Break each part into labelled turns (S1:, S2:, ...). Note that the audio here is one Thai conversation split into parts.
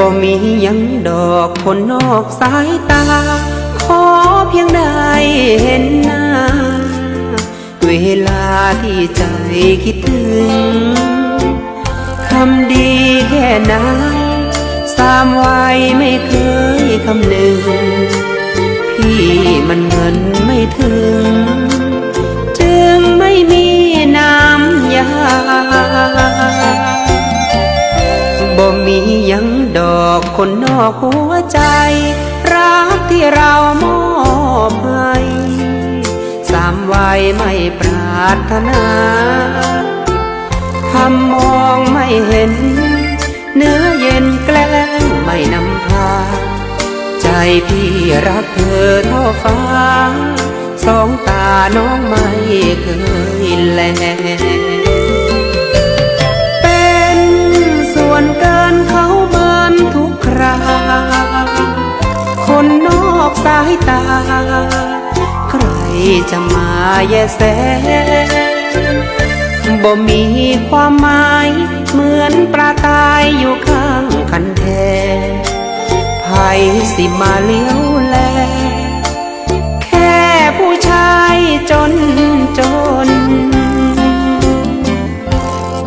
S1: บ่มียังดอกคนนอกสายตา ขอเพียงได้เห็นหน้า เวลาที่ใจคิดถึงคำดีแค่ไหนสามวัยไม่เคยคำหนึ่ง พี่มันเงินไม่ถึง จึงไม่มีน้ำยาบ่มี คนนอกหัวใจ รักที่เรามอบให้สามวัยไม่ปรารถนาทำมองไม่เห็น เนื้อเย็นแกล้งไม่นำพา ใจพี่รักเธอเท่าฟ้า สองตาน้องไม่เคยแล คนนอกสายตา ใครจะมาแยแสบ่มีความหมายเหมือนปลาตายอยู่ข้างคันแทไผสิมาเลี้ยวแล แค่ผู้ชายจนจน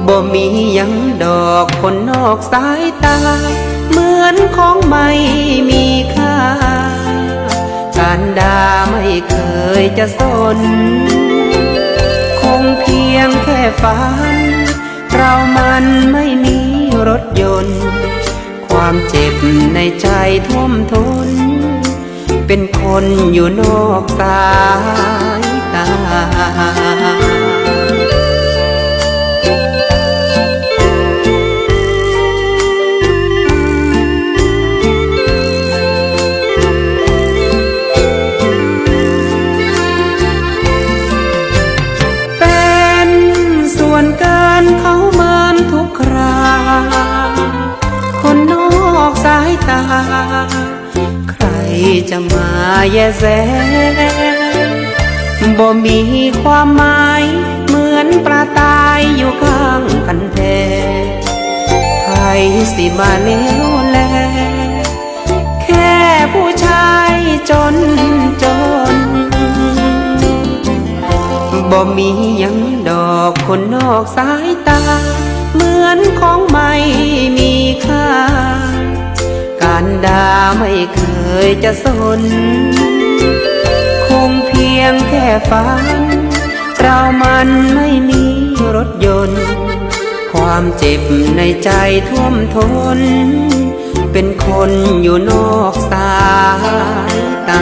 S1: บ่มียังดอกคนนอกสายตา อนของไม่มีค่า การด่าไม่เคยจะสน คงเพียงแค่ฝัน เรามันไม่มีรถยนต์ ความเจ็บในใจท่วมทน เป็นคนอยู่นอกสายตา ใครจะมาแยแสบ่มีความหมายเหมือนปลาตายอยู่ข้างกันแท้ใครสิมาเลี้ยวแล แค่ผู้ชายจนจนบ่มียังดอกคนนอกสายตา เหมือนของไม่มีค่า มัดาไม่เคยจะสน คงเพียงแค่ฝัน เรามันไม่มีรถยนต์ ความเจ็บในใจท่วมทน เป็นคนอยู่นอกสายตา